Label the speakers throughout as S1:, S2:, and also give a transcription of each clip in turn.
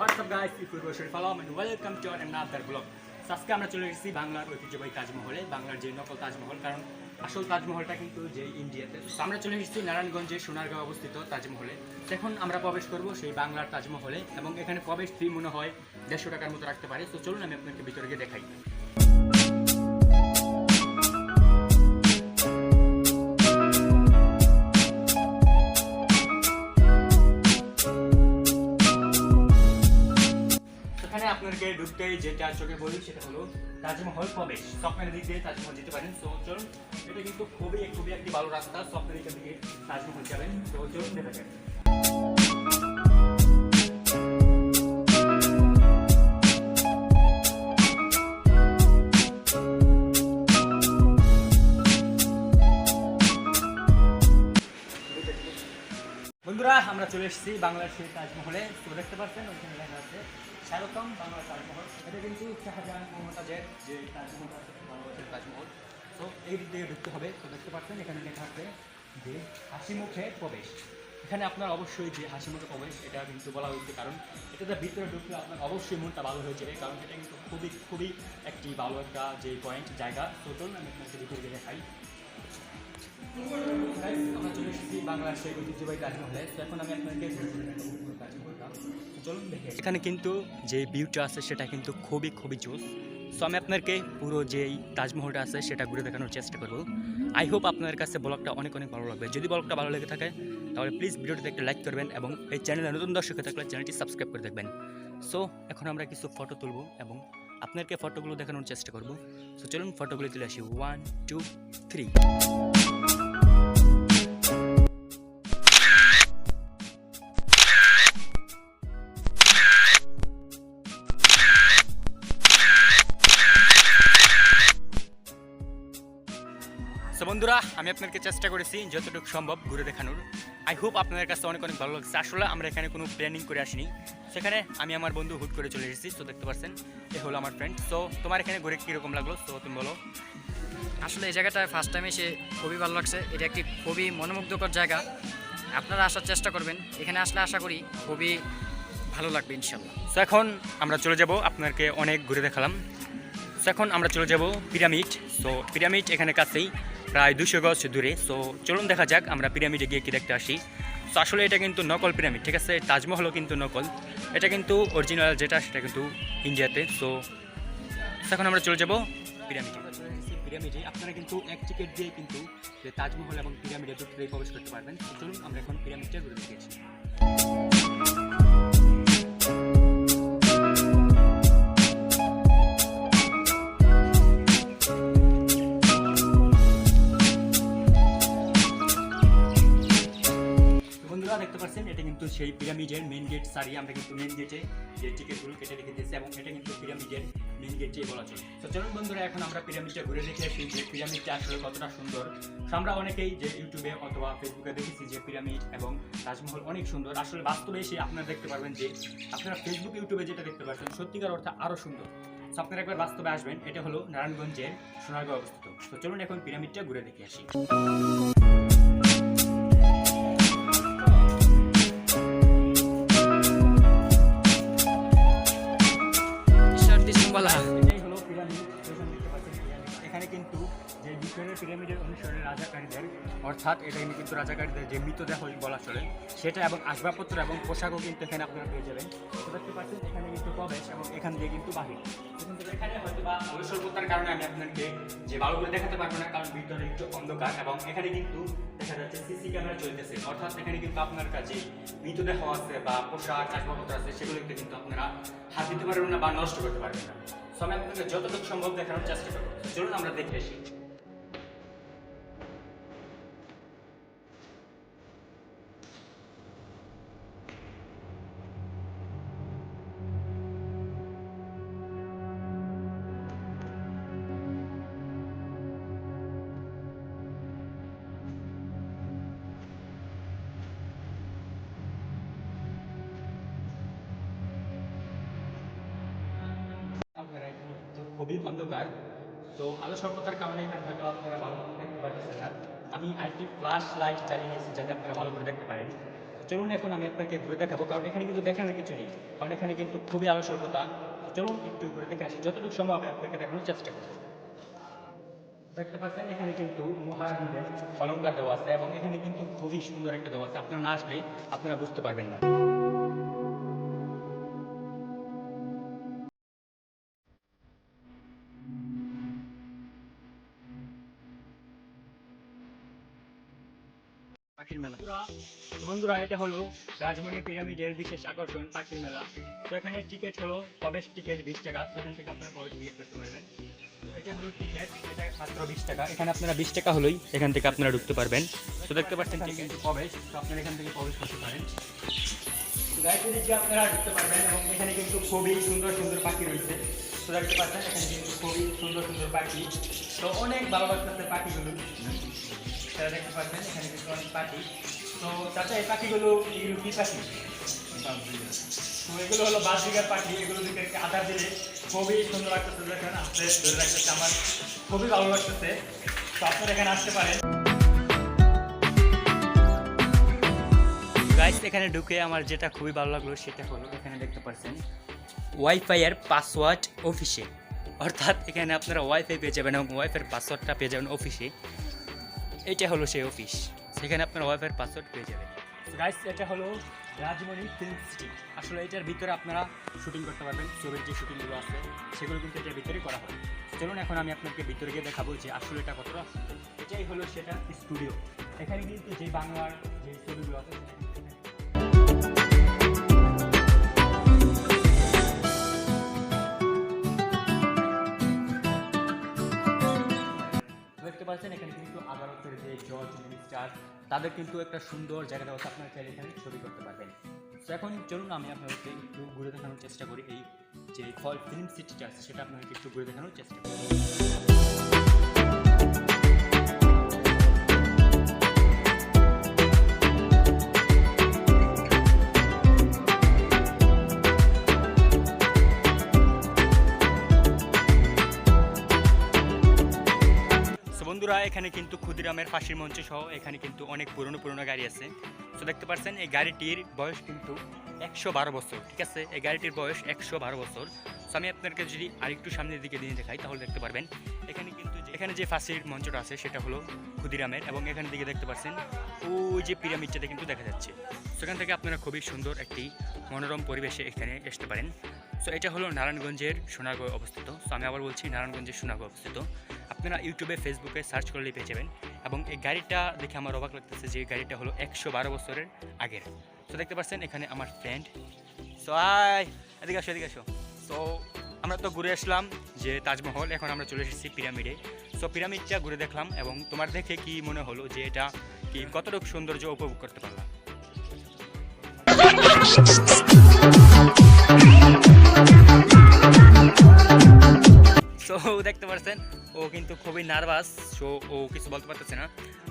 S1: WhatsApp guys ইকুর বসে follow and welcome to another blog আজকে আমরা চলে এসেছি বাংলার ঐতিহ্যবাহী তাজমহলে, বাংলার যে নকল তাজমহল, কারণ আসল তাজমহলটা কিন্তু যে ইন্ডিয়াতে। আমরা চলে এসেছি নারায়ণগঞ্জে সোনারগাঁও অবস্থিত তাজমহলে। এখন আমরা প্রবেশ করব সেই বাংলার তাজমহলে এবং এখানে প্রবেশ ফি মনে হয় দেড়শো টাকার মতো রাখতে পারে। তো চলুন আমি আপনাকে ভিতরে গিয়ে দেখাই। এখানে আপনাকে ঢুকতেই যেটা চোখে বলি সেটা হলো তাজমহল প্রবেশ। স্বপ্নের দিক দিয়ে তাজমহল যেতে পারেন। তো চলুন, এটা কিন্তু খুবই খুবই একটি ভালো রাস্তা। স্বপ্নের দিকের দিকে তাজমহল যাবেন। তো চলুন, দেখা বন্ধুরা, আমরা চলে এসেছি সেই তাজমহলে। তো দেখতে পাচ্ছেন, ওইখানে লেখা আছে স্বাগতম বাংলার তাজমহল। এটা কিন্তু শাহজাহান মমতাজের যে তাজমহল আছে, বাংলাদেশের তাজমহল। তো এই দিক ঢুকতে হবে, তো দেখতে পাচ্ছেন, এখানে লেখা আছে যে হাসি মুখে প্রবেশ। এখানে আপনার অবশ্যই যে হাসি মুখে প্রবেশ, এটা কিন্তু বলা হয়েছে, কারণ এটাতে ভিতরে ঢুকলে আপনার অবশ্যই মনটা ভালো হয়ে যাবে, কারণ এটা কিন্তু খুবই খুবই একটি ভালো একটা যে পয়েন্ট জায়গা। তো চলুন, আমি আপনাকে ভিতরে দেখাই। এখানে কিন্তু যে ভিউটা আছে, সেটা কিন্তু খুবই খুবই জোস। সো আমি আপনাকে পুরো যেই তাজমহলটা আছে, সেটা ঘুরে দেখানোর চেষ্টা করব। আই হোপ আপনার কাছে ব্লগটা অনেক অনেক ভালো লাগবে। যদি ব্লগটা ভালো লেগে থাকে, তাহলে প্লিজ ভিডিওটিতে একটা লাইক করবেন এবং এই চ্যানেলে নতুন দর্শক হয়ে থাকলে চ্যানেলটি সাবস্ক্রাইব করে দেখবেন। সো এখন আমরা কিছু ফটো তুলব এবং আপনাকে ফটোগুলো দেখানোর চেষ্টা করব। সো চলুন ফটোগুলো তুলে আসি। ওয়ান টু থ্রি বন্ধুরা আমি আপনাকে চেষ্টা করেছি যতটুকু সম্ভব ঘুরে দেখানোর। আই হোপ আপনাদের কাছে অনেক অনেক ভালো লাগছে। আসলে আমরা এখানে কোনো প্ল্যানিং করে আসিনি। সেখানে আমি আমার বন্ধু হুট করে চলে এসেছি তো দেখতে পাচ্ছেন এ হলো আমার ফ্রেন্ড সো তোমার এখানে ঘুরে কীরকম লাগল? তো তুমি বলো।
S2: আসলে এই জায়গাটায় ফার্স্ট টাইম এসে খুবই ভালো লাগছে। এটা একটি খুবই মনোমুগ্ধকর জায়গা। আপনারা আসার চেষ্টা করবেন। এখানে আসলে আশা করি খুবই ভালো লাগবে ইনশাল্লাহ
S1: সো এখন আমরা চলে যাব আপনাকে অনেক ঘুরে দেখালাম। সো এখন আমরা চলে যাব পিরামিড। সো পিরামিড এখানে কাছেই। প্রায় দুশো গজ দূরে সো চলুন দেখা যাক, আমরা পিরামিডে গিয়ে কি দেখতে আসি। সো আসলে এটা কিন্তু নকল পিরামিড, ঠিক আছে? তাজমহলও কিন্তু নকল। এটা কিন্তু অরিজিনাল যেটা, সেটা কিন্তু ইন্ডিয়াতে। সো এখন আমরা চলে যাব পিরামিডে। পিরামিডে। আপনারা কিন্তু এক টিকিট দিয়ে কিন্তু তাজমহল এবং পিরামিডে দুটোতেই প্রবেশ করতে পারবেন। চলুন, আমরা এখন পিরামিডটা ঘুরে দেখেছি সেই পিরামিডের মেন গেট সারি আমরা কিন্তু মেন গেটে যে টিকিটগুলো কেটে রেখে দিয়েছি এবং এটা কিন্তু পিরামিডের মেন গেটে বলা চলে। তো চলুন বন্ধুরা, এখন আমরা পিরামিডটা ঘুরে দেখে আসি যে পিরামিডটা আসলে কতটা সুন্দর। আমরা অনেকেই যে ইউটিউবে অথবা ফেসবুকে দেখেছি যে পিরামিড এবং তাজমহল অনেক সুন্দর। আসলে বাস্তবে এসে আপনারা দেখতে পারবেন যে আপনারা ফেসবুক ইউটিউবে যেটা দেখতে পাচ্ছেন সত্যিকার অর্থে আরও সুন্দর। আপনারা একবার বাস্তবে আসবেন, এটা হলো নারায়ণগঞ্জের সোনারগাঁও অবস্থিত। তো চলুন এখন পিরামিডটা ঘুরে দেখে আসি।
S2: দিসুম্বালা
S1: এটাই হলো পিরামিড। এখানে কিন্তু যে মিশরের পিরামিডের অনুসরণে রাজাকারীদের, অর্থাৎ এখানে কিন্তু রাজাকারীদের যে মৃতদেহ বলা চলে, সেটা এবং আসবাবপত্র এবং পোশাকও কিন্তু এখানে আপনারা পেয়ে যাবেন। তো দেখতে পাচ্ছেন, এখানে কিন্তু প্রবেশ এবং এখান দিয়ে কিন্তু বাহির। এখানে হয়তো বা স্বল্পতার কারণে আমি আপনাকে যে করে দেখাতে পারব না, কারণ ভিতরে একটু অন্ধকার এবং এখানে কিন্তু দেখা যাচ্ছে সিসি ক্যামেরা চলতেছে। অর্থাৎ এখানে কিন্তু আপনার কাছে মৃতদেহ আছে বা পোশাক, আসবাবপত্র আছে সেগুলোকে কিন্তু আপনারা হাত দিতে পারবেন না বা নষ্ট করতে পারবেন না। সো আমি আপনাকে যতটুকু সম্ভব দেখানোর চেষ্টা করব। তো চলুন আমরা দেখে আসি। খুবই অন্ধকার। তো আলো স্বল্পতার কারণে এখানে হয়তো আপনারা ভালো করে দেখতে পাচ্ছেন না। আমি আরেকটি ফ্ল্যাশ লাইট চালিয়ে নিয়েছি যাতে আপনারা ভালো করে দেখতে পারেন। চলুন এখন আমি আপনাকে ঘুরে দেখাবো, কারণ এখানে কিন্তু দেখানোর কিছু নেই। কারণ এখানে কিন্তু খুবই আলস্যতা চলুন একটু ঘুরে দেখে আসি, যতটুকু সম্ভব আমি আপনাকে দেখানোর চেষ্টা করব। দেখতে পাচ্ছেন, এখানে কিন্তু মহারানীদের অলঙ্কার দেওয়া আছে এবং এখানে কিন্তু খুবই সুন্দর একটা দেওয়া আছে। আপনারা না আসলে আপনারা বুঝতে পারবেন না। মেলা। বন্ধুরা, এটা হলো রাজমণি পিরামিডের বিশেষ আকর্ষণ, পাখির মেলা। তো এখানে টিকিট হলো, প্রবেশ টিকিট বিশ টাকা। এখান থেকে আপনারা প্রবেশ টিকিট করতে পারবেন। এটা হলো টিকিট মাত্র বিশ টাকা। এখানে আপনারা বিশ টাকা হলেই এখান থেকে আপনারা ঢুকতে পারবেন। তো দেখতে পাচ্ছেন টিকিট প্রবেশ, তো আপনারা এখান থেকে প্রবেশ করতে পারেন। গাড়িতে আপনারা ঢুকতে পারবেন এবং এখানে কিন্তু খুবই সুন্দর সুন্দর পাখি রয়েছে। তো দেখতে পাচ্ছেন, এখানে কিন্তু খুবই সুন্দর সুন্দর পাখি। তো অনেক ভালো পাখিগুলো এখানে ঢুকে আমার যেটা খুবই ভালো লাগল, সেটা হলো এখানে দেখতে পাচ্ছেন ওয়াইফাই এর পাসওয়ার্ড অফিসে অর্থাৎ এখানে আপনারা ওয়াইফাই পেয়ে যাবেন এবং ওয়াইফাইয়ের পাসওয়ার্ডটা পেয়ে যাবেন অফিসে এটা হলো সেই অফিস। সেখানে আপনার ওয়াইফাইয়ের পাসওয়ার্ড পেয়ে যাবেন। গাইস এটা হলো রাজমণি ফিল্ম সিটি আসলে এটার ভিতরে আপনারা শুটিং করতে পারবেন ছবির যে শুটিংগুলো আছে সেগুলো কিন্তু এটার ভিতরে করা হয়। চলুন এখন আমি আপনাকে ভিতরে গিয়ে দেখাবো যে আসলে এটা কতটা। এটাই হলো সেটা স্টুডিও এখানে কিন্তু যে বাংলার যে ছবিগুলো আছে তাদের কিন্তু একটা সুন্দর জায়গাটা আছে, আপনারা চাইলে এখানে ছবি করতে পারবেন। তো এখন চলুন আমি আপনাদেরকে একটু ঘুরে দেখানোর চেষ্টা করি, এই যে ফল ফিল্ম সিটিটা আছে, সেটা আপনাকে একটু ঘুরে দেখানোর চেষ্টা করি। এখানে কিন্তু ক্ষুদিরামের ফাঁসির মঞ্চ সহ এখানে কিন্তু অনেক পুরনো পুরনো গাড়ি আছে। তো দেখতে পাচ্ছেন এই গাড়িটির বয়স কিন্তু একশো বারো বছর, ঠিক আছে? এই গাড়িটির বয়স একশো বারো বছর। সো আমি আপনাদেরকে যদি আরেকটু সামনের দিকে দিয়ে দেখাই, তাহলে দেখতে পারবেন, এখানে কিন্তু এখানে যে ফাঁসির মঞ্চটা আছে, সেটা হলো ক্ষুদিরামের, এবং এখানে দিকে দেখতে পাচ্ছেন ওই যে পিরামিডটাতে কিন্তু দেখা যাচ্ছে। সেখান থেকে আপনারা খুবই সুন্দর একটি মনোরম পরিবেশে এখানে আসতে পারেন। সো এটা হলো নারায়ণগঞ্জের সোনারগাঁও অবস্থিত। সো আমি আবার বলছি, নারায়ণগঞ্জের সোনারগাঁও অবস্থিত। আপনারা ইউটিউবে, ফেসবুকে সার্চ করলেই পেয়ে যাবেন। এবং এই গাড়িটা দেখে আমার অবাক লাগতেছে যে গাড়িটা হলো একশো বারো বছরের আগের। তো দেখতে পাচ্ছেন, এখানে আমার ফ্রেন্ড সো আয় এদিকে আসো এদিকে আসো। সো আমরা তো ঘুরে আসলাম যে তাজমহল, এখন আমরা চলে এসেছি পিরামিডে। সো পিরামিডটা ঘুরে দেখলাম এবং তোমার দেখে কি মনে হলো যে এটা কি কতটুকু সৌন্দর্য উপভোগ করতে পারলাম? সো দেখতে পাচ্ছেন ও কিন্তু খুবই নার্ভাস, সো ও কিছু বলতে পারতেছে না।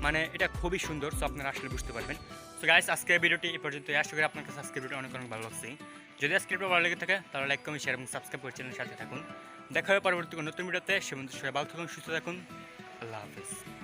S1: মানে এটা খুবই সুন্দর, সো আপনারা আসলে বুঝতে পারবেন। সো গাইস আজকের ভিডিওটি এই পর্যন্ত আশা করি আপনার কাছে আজকের অনেক অনেক ভালো লাগছে। যদি আজকের ভিডিও ভালো লেগে থাকে, তাহলে লাইক কমেন্ট শেয়ার এবং সাবস্ক্রাইব করে চ্যানেলের সাথে থাকুন। দেখা হবে পরবর্তী নতুন ভিডিওতে। সে বন্ধু সবাই ভালো থাকুন, সুস্থ থাকুন। আল্লাহ হাফিজ।